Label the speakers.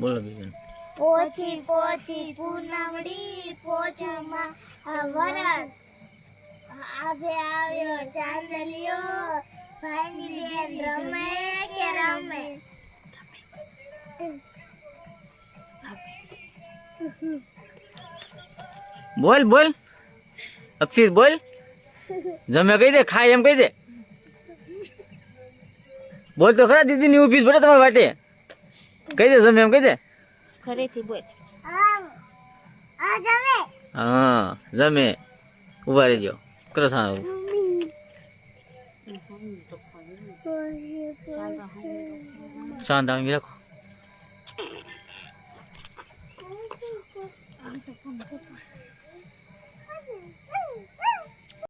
Speaker 1: બોલો બીજું.
Speaker 2: પોછી પોચી પૂનમડી પોચમાં વરસ આભે આવ્યો ચાંદલિયો. ભાઈની બેન રમે કે રમે?
Speaker 1: બોલ બોલ. અક્ષિત બોલ. જમે કહી દે ખાય એમ કહી દે. બોલ તો ખરા દીદી ની ઊભી પડે તમારા વાટે. કહી દે જમે એમ કહી દે.
Speaker 3: ફરીથી બોલ.
Speaker 1: હા જમે. ઊભા રહેજો. કરો સારું. શાંત આવી રાખો.